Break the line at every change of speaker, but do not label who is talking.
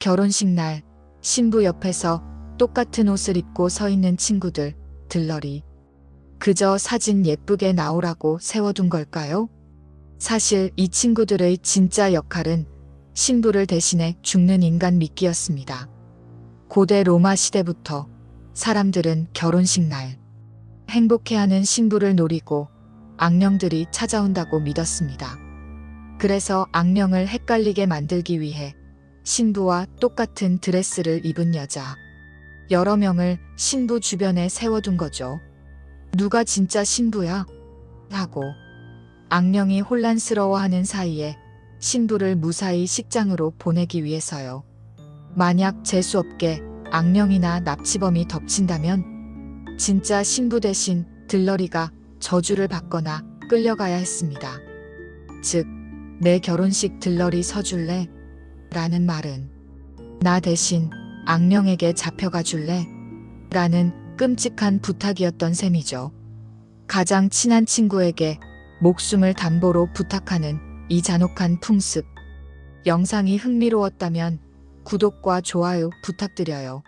결혼식 날 신부 옆에서 똑같은 옷을 입고 서 있는 친구들 들러리. 그저 사진 예쁘게 나오라고 세워둔 걸까요? 사실 이 친구들의 진짜 역할은 신부를 대신해 죽는 인간 미끼였습니다. 고대 로마 시대부터 사람들은 결혼식 날 행복해하는 신부를 노리고 악령들이 찾아온다고 믿었습니다. 그래서 악령을 헷갈리게 만들기 위해 신부와 똑같은 드레스를 입은 여자 여러 명을 신부 주변에 세워둔 거죠. 누가 진짜 신부야? 하고 악령이 혼란스러워하는 사이에 신부를 무사히 식장으로 보내기 위해서요. 만약 재수없게 악령이나 납치범이 덮친다면 진짜 신부 대신 들러리가 저주를 받거나 끌려가야 했습니다. 즉, 내 결혼식 들러리 서줄래? 라는 말은 나 대신 악령에게 잡혀가 줄래? 라는 끔찍한 부탁이었던 셈이죠. 가장 친한 친구에게 목숨을 담보로 부탁하는 이 잔혹한 풍습. 영상이 흥미로웠다면 구독과 좋아요 부탁드려요.